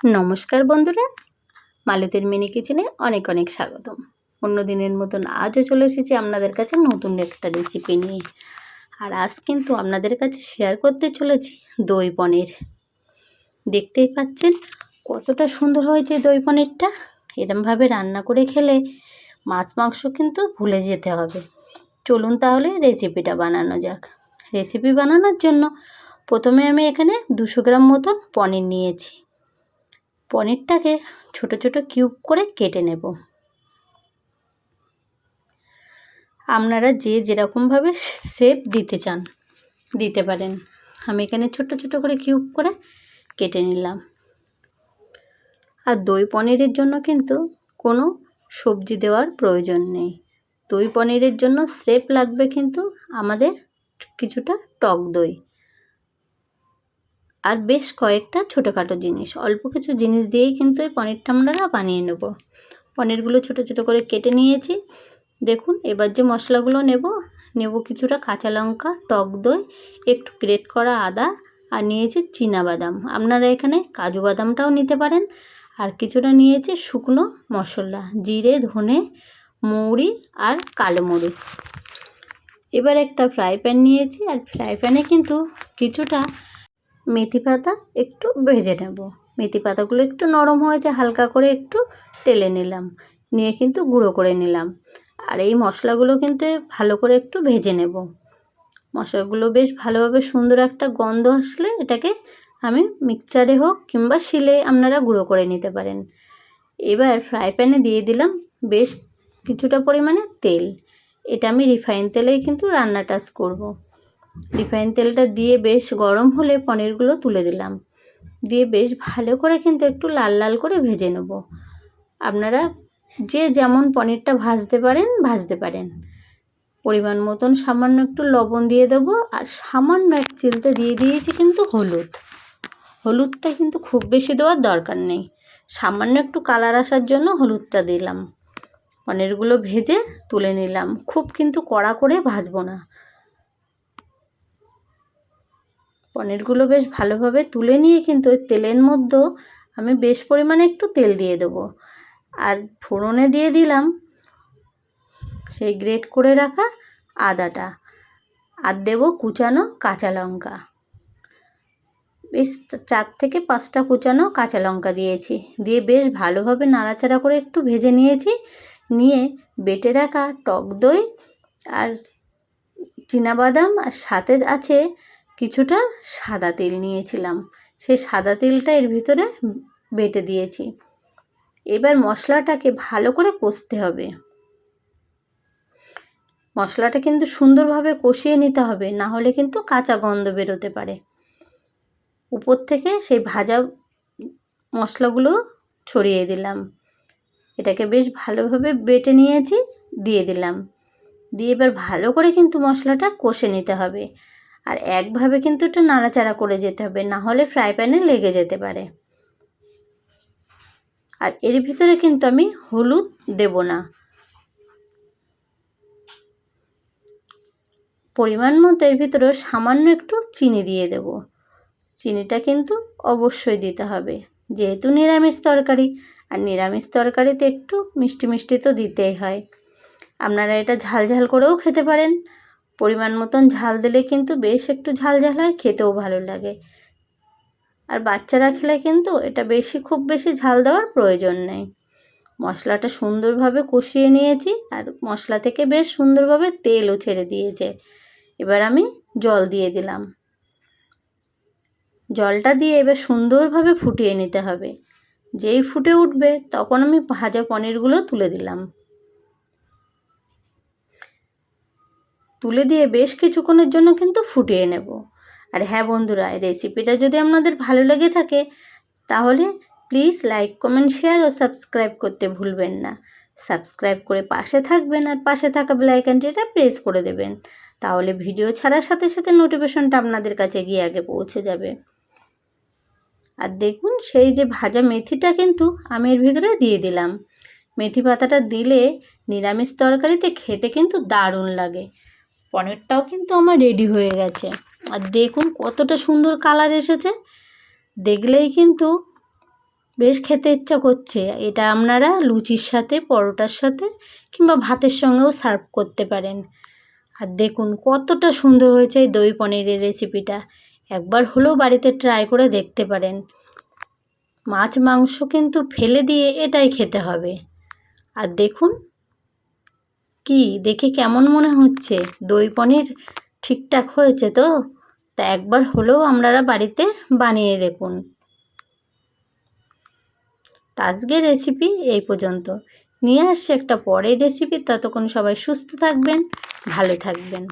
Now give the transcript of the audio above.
নমস্কার বন্ধুরা, মালতীর মিনি কিচেনে অনেক অনেক স্বাগতম। অন্য দিনের মতন আজও চলে এসেছি আপনাদের কাছে নতুন একটা রেসিপি নিয়ে। আর আজ কিন্তু আপনাদের কাছে শেয়ার করতে চলেছি দই পনির। দেখতেই পাচ্ছেন কতটা সুন্দর হয়েছে দই পনিরটা। এরমভাবে রান্না করে খেলে মাছ মাংস কিন্তু ভুলে যেতে হবে। চলুন তাহলে রেসিপিটা বানানো যাক। রেসিপি বানানোর জন্য প্রথমে আমি এখানে দুশো গ্রাম মতন পনির নিয়েছি। পনিরটাকে ছোট ছোট কিউব করে কেটে নেব। আপনারা যে যেরকমভাবে শেপ দিতে চান, দিতে পারেন। আমি এখানে ছোট ছোট করে কিউব করে কেটে নিলাম। আর দই পনিরের জন্য কিন্তু কোনো সবজি দেওয়ার প্রয়োজন নেই। দই পনিরের জন্য শেপ লাগবে কিন্তু আমাদের কিছুটা টক দই। আর বেশ কয়েকটা ছোটোখাটো জিনিস। অল্প কিছু জিনিস দিয়েই কিন্তু এই পনিরটা আমরা বানিয়ে নেব। পনিরগুলো ছোট ছোট করে কেটে নিয়েছি। দেখুন, এবার যে মশলাগুলো নেব নেব কিছুটা কাঁচা লঙ্কা, টক দই, একটু গ্রেট করা আদা, আর নিয়েছি বাদাম আপনারা এখানে কাজু বাদামটাও নিতে পারেন। আর কিছুটা নিয়েছে শুকনো মশলা, জিরে, ধনে, মৌরি আর কালো মরিচ। এবার একটা ফ্রাই প্যান নিয়েছি। আর ফ্রাই প্যানে কিন্তু কিছুটা মেথি পাতা একটু ভেজে নেব। মেথি পাতাগুলো একটু নরম হয়েছে হালকা করে একটু টেলে নিলাম। নিয়ে কিন্তু গুঁড়ো করে নিলাম। আর এই মশলাগুলো কিন্তু ভালো করে একটু ভেজে নেব। মশলাগুলো বেশ ভালোভাবে সুন্দর একটা গন্ধ আসলে এটাকে আমি মিক্সচারে হোক কিংবা শিলে আপনারা গুঁড়ো করে নিতে পারেন। এবার ফ্রাই প্যানে দিয়ে দিলাম বেশ কিছুটা পরিমাণে তেল। এটা আমি রিফাইন তেলেই কিন্তু রান্নাটা করব। রিফাইন তেলটা দিয়ে বেশ গরম হলে পনিরগুলো তুলে দিলাম। দিয়ে বেশ ভালো করে কিন্তু একটু লাল লাল করে ভেজে নেব। আপনারা যে যেমন পনিরটা ভাজতে পারেন ভাজতে পারেন। পরিমাণ মতন সামান্য একটু লবণ দিয়ে দেবো আর সামান্য এক চিলতে দিয়ে দিয়েছি কিন্তু হলুদ। হলুদটা কিন্তু খুব বেশি দেওয়ার দরকার নেই। সামান্য একটু কালার আসার জন্য হলুদটা দিলাম। পনিরগুলো ভেজে তুলে নিলাম। খুব কিন্তু কড়া করে ভাজবো না। পনিরগুলো বেশ ভালোভাবে তুলে নিয়ে কিন্তু ওই তেলের মধ্যে আমি বেশ পরিমাণে একটু তেল দিয়ে দেবো। আর ফোড়নে দিয়ে দিলাম সেই গ্রেট করে রাখা আদাটা। আর দেব কুচানো কাঁচা লঙ্কা। বেশ চার থেকে পাঁচটা কুচানো কাঁচা লঙ্কা দিয়েছি। দিয়ে বেশ ভালোভাবে নাড়াচাড়া করে একটু ভেজে নিয়েছি। নিয়ে বেটে রাখা টক দই আর বাদাম আর সাথে আছে কিছুটা সাদা তেল নিয়েছিলাম। সেই সাদা তেলটা এর ভিতরে বেটে দিয়েছি। এবার মশলাটাকে ভালো করে কষতে হবে। মশলাটা কিন্তু সুন্দরভাবে কষিয়ে নিতে হবে, না হলে কিন্তু কাঁচা গন্ধ বেরোতে পারে। উপর থেকে সেই ভাজা মশলাগুলো ছড়িয়ে দিলাম। এটাকে বেশ ভালোভাবে বেটে নিয়েছি, দিয়ে দিলাম। দিয়ে এবার ভালো করে কিন্তু মশলাটা কষে নিতে হবে। আর একভাবে কিন্তু একটু নাড়াচাড়া করে যেতে হবে, না হলে ফ্রাই প্যানে লেগে যেতে পারে। আর এর ভিতরে কিন্তু আমি হলুদ দেব না। পরিমাণ মতো এর ভিতরে সামান্য একটু চিনি দিয়ে দেব। চিনিটা কিন্তু অবশ্যই দিতে হবে, যেহেতু নিরামিষ তরকারি, আর নিরামিষ তরকারিতে একটু মিষ্টি মিষ্টি তো দিতেই হয়। আপনারা এটা ঝাল ঝাল করেও খেতে পারেন। পরিমাণ মতন ঝাল দিলে কিন্তু বেশ একটু ঝাল ঝাল হয়, খেতেও ভালো লাগে। আর বাচ্চারা খেলে কিন্তু এটা বেশি, খুব বেশি ঝাল দেওয়ার প্রয়োজন নেই। মশলাটা সুন্দরভাবে কষিয়ে নিয়েছি আর মশলা থেকে বেশ সুন্দরভাবে তেলও ছেড়ে দিয়েছে। এবার আমি জল দিয়ে দিলাম। জলটা দিয়ে এবার সুন্দরভাবে ফুটিয়ে নিতে হবে। যেই ফুটে উঠবে তখন আমি ভাজা পনিরগুলো তুলে দিলাম। তুলে দিয়ে বেশ কিছুক্ষণের জন্য কিন্তু ফুটিয়ে নেব। আর হ্যাঁ বন্ধুরা, এই রেসিপিটা যদি আপনাদের ভালো লেগে থাকে, তাহলে প্লিজ লাইক কমেন্ট শেয়ার ও সাবস্ক্রাইব করতে ভুলবেন না। সাবস্ক্রাইব করে পাশে থাকবেন আর পাশে থাকা বেলাইকানটিটা প্রেস করে দেবেন। তাহলে ভিডিও ছাড়ার সাথে সাথে নোটিফিকেশনটা আপনাদের কাছে গিয়ে আগে পৌঁছে যাবে। আর দেখুন, সেই যে ভাজা মেথিটা কিন্তু আমি এর ভিতরে দিয়ে দিলাম। মেথি পাতাটা দিলে নিরামিষ তরকারিতে খেতে কিন্তু দারুণ লাগে। পনিরটাও কিন্তু আমার রেডি হয়ে গেছে। আর দেখুন কতটা সুন্দর কালার এসেছে। দেখলেই কিন্তু বেশ খেতে ইচ্ছা করছে। এটা আপনারা লুচির সাথে, পরোটার সাথে কিংবা ভাতের সঙ্গেও সার্ভ করতে পারেন। আর দেখুন কতটা সুন্দর হয়েছে এই দই পনিরের রেসিপিটা একবার হলেও বাড়িতে ট্রাই করে দেখতে পারেন। মাছ, মাংস কিন্তু ফেলে দিয়ে এটাই খেতে হবে। আর দেখুন কি? দেখে কেমন মনে হচ্ছে? দই পনির ঠিকঠাক হয়েছে তো? তা একবার হলেও আপনারা বাড়িতে বানিয়ে দেখুন। আজকের রেসিপি এই পর্যন্ত। নিয়ে আসছে একটা পরের রেসিপি ততক্ষণ সবাই সুস্থ থাকবেন, ভালো থাকবেন।